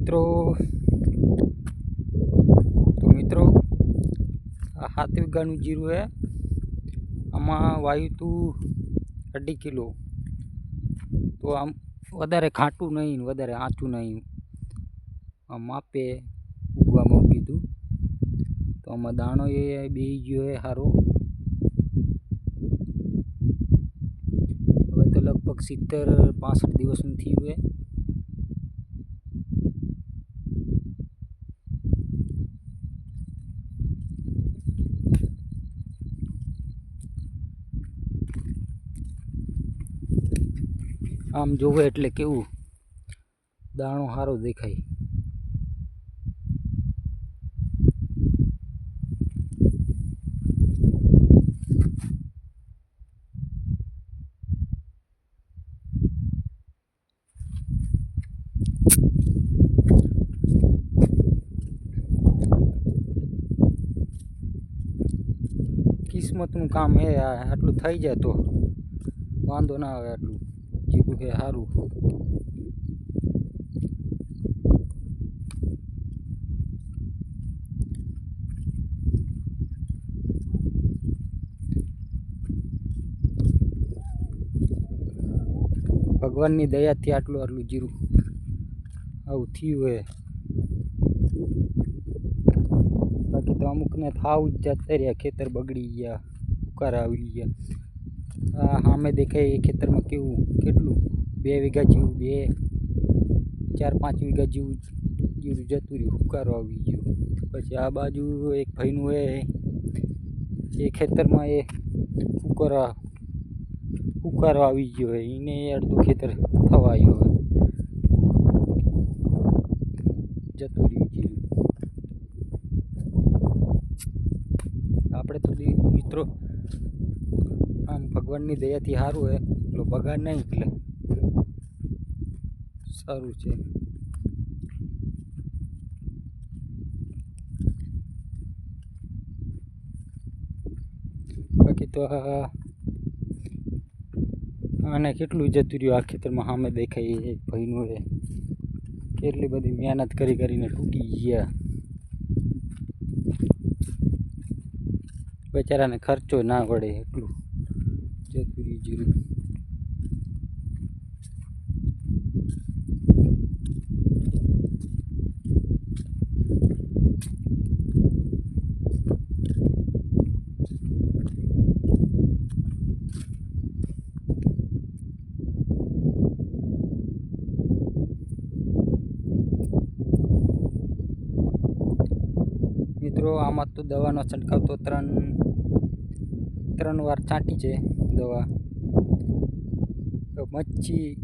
મિત્રો. તો મિત્રો, આ સાત વીઘાનું જીરું છે આમાં વાયુ તું અઢી કિલો. તો આમ વધારે ખાટું નહીં વધારે આચું નહીં. આમ માપે ઉગવામાં ઉગી હતું તો આમાં દાણો એ બે ગયો છે સારો હવે તો લગભગ સિત્તેર પાસઠ દિવસનું થયું છે આમ જોવે એટલે કેવું? દાણો સારો દેખાય. કિસ્મતનું કામ હે આટલું થઈ જાય તો. વાંધો ના આવે આટલું. જીરું કે સારું ભગવાનની દયાથી આટલું આટલું જીરું આવું થયું હે. બાકી તો અમુકને થાવ જ જતા રહ્યા ખેતર બગડી ગયા, ઉકાર આવી ગયા. સામે દેખાય એ ખેતરમાં કેવું, કેટલું? બે વીઘા જેવું, બે, ચાર, પાંચ વીઘા જેવું જીરું જતું રહ્યું, હુકારો આવી ગયો. પછી આ બાજુ એક ભાઈનું એ એ ખેતરમાં એ ઉકારા હુકારો આવી ગયો હોય, એને અડધું ખેતર થવા આવ્યો હોય. જતું રહ્યું જીરું આપણે તો મિત્રો આમ ભગવાનની દયાથી સારું હે. એટલો બગાડ નહીં એટલે સારું છે. બાકી તો આને કેટલું જતું રહ્યું આ ખેતરમાં? સામે દેખાય એક ભાઈનું એ કેટલી બધી મહેનત કરી કરીને ટૂંકી ગયા. બેચારાને ખર્ચો ના પડે એટલું. જીરું મિત્રો આમાં તો દવાનો છંટકાવ તો ત્રણ ત્રણ વાર છાંટી છે દવા. મચ્છી,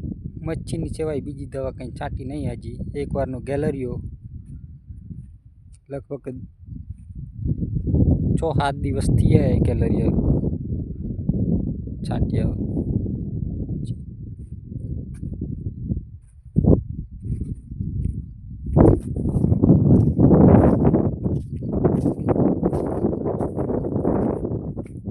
મચ્છીની સિવાય બીજી દવા કંઈ છાંટી નહીં હજી. એકવારનો ગેલેરીઓ લગભગ છ સાત દિવસથી એ ગેલેરીઓ છાંટ્યા